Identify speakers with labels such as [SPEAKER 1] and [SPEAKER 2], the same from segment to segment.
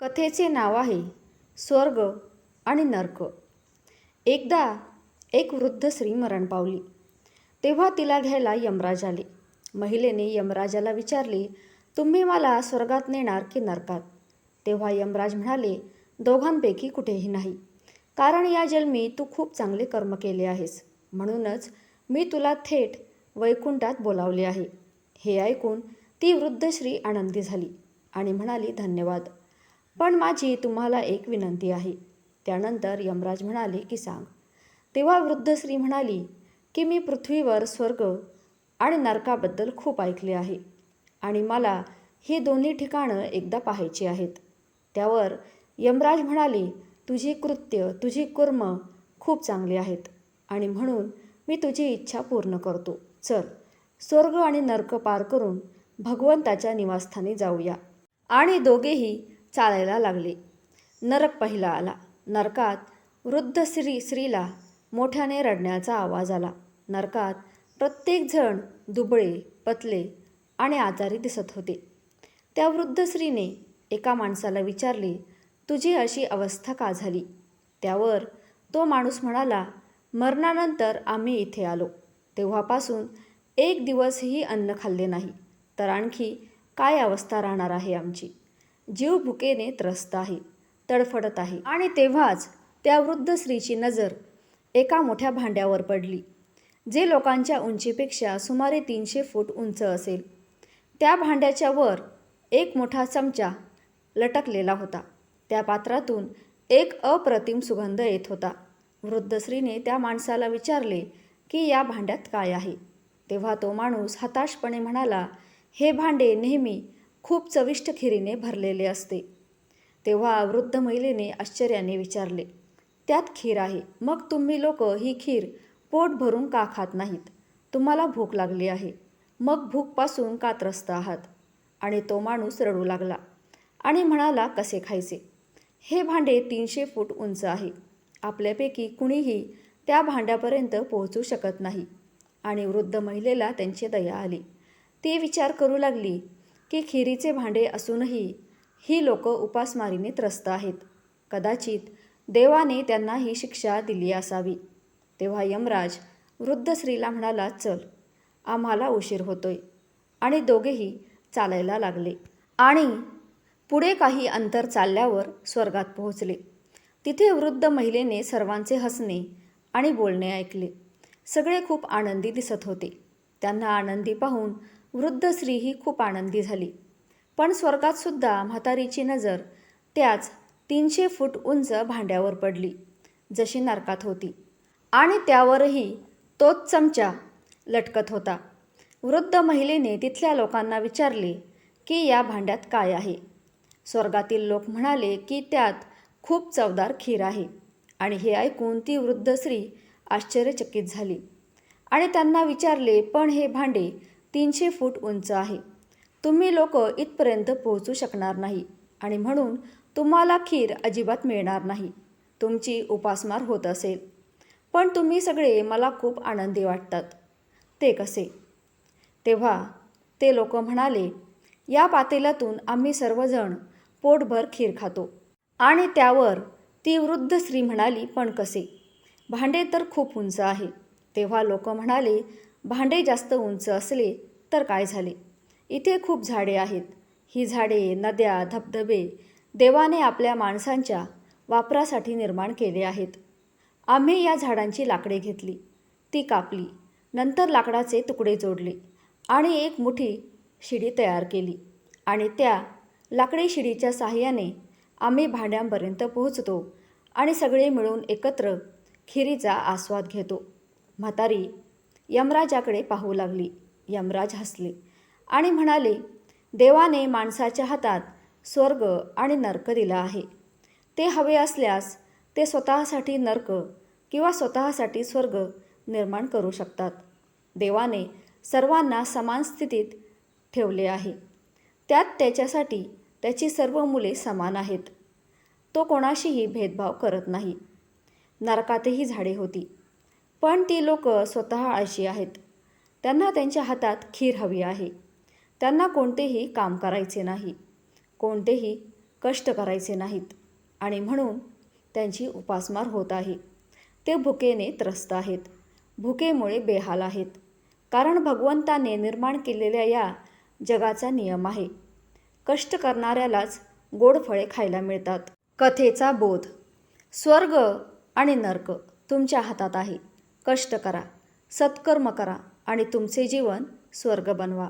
[SPEAKER 1] कथेचे नाव आहे स्वर्ग आणि नर्क. एकदा एक वृद्ध स्त्री मरण पावली. तेव्हा तिला घ्यायला यमराज आले. महिलेने यमराजाला विचारले तुम्ही मला स्वर्गात नेणार की नरकात? तेव्हा यमराज म्हणाले दोघांपैकी कुठेही नाही. कारण या जन्मी तू खूप चांगले कर्म केले आहेस. म्हणूनच मी तुला थेट वैकुंठात बोलावले आहे. हे ऐकून ती वृद्ध श्री आनंदी झाली आणि म्हणाली धन्यवाद. पण माझी तुम्हाला एक विनंती आहे. त्यानंतर यमराज म्हणाले की सांग. तेव्हा वृद्ध स्त्री म्हणाली की मी पृथ्वीवर स्वर्ग आणि नरकाबद्दल खूप ऐकले आहे आणि मला ही दोन्ही ठिकाणं एकदा पाहायची आहेत. त्यावर यमराज म्हणाले तुझी कृत्य तुझी कर्म खूप चांगली आहेत आणि म्हणून मी तुझी इच्छा पूर्ण करतो. चल स्वर्ग आणि नर्क पार करून भगवंताच्या निवासस्थानी जाऊया. आणि दोघेही चालायला लागले. नरक पहिला आला. नरकात वृद्ध स्त्री स्त्रीला मोठ्याने रडण्याचा आवाज आला. नरकात प्रत्येकजण दुबळे पतले आणि आजारी दिसत होते. त्या वृद्ध स्त्रीने एका माणसाला विचारले तुझी अशी अवस्था का झाली? त्यावर तो माणूस म्हणाला मरणानंतर आम्ही इथे आलो. तेव्हापासून एक दिवसही अन्न खाल्ले नाही. तर आणखी काय अवस्था राहणार आहे आमची? जीव भुकेने त्रस्त आहे तडफडत आहे. आणि तेव्हाच त्या वृद्ध स्त्रीची नजर एका मोठ्या भांड्यावर पडली जे लोकांच्या उंचीपेक्षा सुमारे तीनशे फूट उंच असेल. त्या भांड्याच्या वर एक मोठा चमचा लटकलेला होता. त्या पात्रातून एक अप्रतिम सुगंध येत होता. वृद्ध स्त्रीने त्या माणसाला विचारले की या भांड्यात काय आहे? तेव्हा तो माणूस हताशपणे म्हणाला हे भांडे नेहमी खूप चविष्ट खिरीने भरलेले असते. तेव्हा वृद्ध महिलेने आश्चर्याने विचारले त्यात खीर आहे. मग तुम्ही लोक ही खीर पोट भरून का खात नाहीत? तुम्हाला भूक लागली आहे. मग भूकपासून का त्रस्त आहात? आणि तो माणूस रडू लागला आणि म्हणाला कसे खायचे? हे भांडे तीनशे फूट उंच आहे. आपल्यापैकी कुणीही त्या भांड्यापर्यंत पोहोचू शकत नाही. आणि वृद्ध महिलेला त्यांची दया आली. ती विचार करू लागली की खिरीचे भांडे असूनही ही लोक उपासमारीने त्रस्त आहेत. कदाचित देवाने त्यांना ही शिक्षा दिली असावी. तेव्हा यमराज वृद्ध स्त्रीला म्हणाला चल आम्हाला उशीर होतोय. आणि दोघेही चालायला लागले. आणि पुढे काही अंतर चालल्यावर स्वर्गात पोहोचले. तिथे वृद्ध महिलेने सर्वांचे हसणे आणि बोलणे ऐकले. सगळे खूप आनंदी दिसत होते. त्यांना आनंदी पाहून वृद्ध स्त्रीही खूप आनंदी झाली. पण स्वर्गातसुद्धा म्हातारीची नजर त्याच तीनशे फूट उंच भांड्यावर पडली जशी नरकात होती. आणि त्यावरही तोच चमचा लटकत होता. वृद्ध महिलेने तिथल्या लोकांना विचारले की या भांड्यात काय आहे? स्वर्गातील लोक म्हणाले की त्यात खूप चवदार खीर आहे. आणि हे ऐकून ती वृद्ध स्त्री आश्चर्यचकित झाली. आणि त्यांना विचारले पण हे भांडे तीनशे फूट उंच आहे. तुम्ही लोक इथपर्यंत पोहोचू शकणार नाही आणि म्हणून तुम्हाला खीर अजिबात मिळणार नाही. तुमची उपासमार होत असेल. पण तुम्ही सगळे मला खूप आनंदी वाटतात. ते कसे? तेव्हा ते लोक म्हणाले या पातेल्यातून आम्ही सर्वजण पोटभर खीर खातो. आणि त्यावर ती वृद्ध स्त्री म्हणाली पण कसे? भांडे तर खूप उंच आहे. तेव्हा लोक म्हणाले भांडे जास्त उंच असले तर काय झाले? इथे खूप झाडे आहेत. ही झाडे नद्या धबधबे देवाने आपल्या माणसांच्या वापरासाठी निर्माण केले आहेत. आम्ही या झाडांची लाकडे घेतली. ती कापली. नंतर लाकडाचे तुकडे जोडले आणि एक मोठी शिडी तयार केली आणि त्या लाकडी शिडीच्या साहाय्याने आम्ही भांड्यांपर्यंत पोहोचतो आणि सगळे मिळून एकत्र खिरीचा आस्वाद घेतो. म्हातारी यमराजाकडे पाहू लागली. यमराज हसले आणि म्हणाले देवाने माणसाच्या हातात स्वर्ग आणि नर्क दिला आहे. ते हवे असल्यास ते स्वतःसाठी नर्क किंवा स्वतःसाठी स्वर्ग निर्माण करू शकतात. देवाने सर्वांना समान स्थितीत ठेवले आहे. त्यात त्याच्यासाठी त्याची सर्व मुले समान आहेत. तो कोणाशीही भेदभाव करत नाही. नरकातही झाडे होती. पण ती लोक स्वतः आळशी आहेत. त्यांना त्यांच्या हातात खीर हवी आहे. त्यांना कोणतेही काम करायचे नाही. कोणतेही कष्ट करायचे नाहीत. आणि म्हणून त्यांची उपासमार होत आहे. ते भुकेने त्रस्त आहेत. भुकेमुळे बेहाल आहेत. कारण भगवंताने निर्माण केलेल्या या जगाचा नियम आहे. कष्ट करणाऱ्यालाच गोड फळे खायला मिळतात. कथेचा बोध. स्वर्ग आणि नर्क तुमच्या हातात आहे. कष्ट करा सत्कर्म करा आणि तुमचे जीवन स्वर्ग बनवा.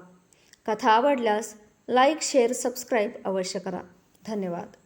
[SPEAKER 1] कथा आवडल्यास लाईक शेअर सबस्क्राईब अवश्य करा. धन्यवाद.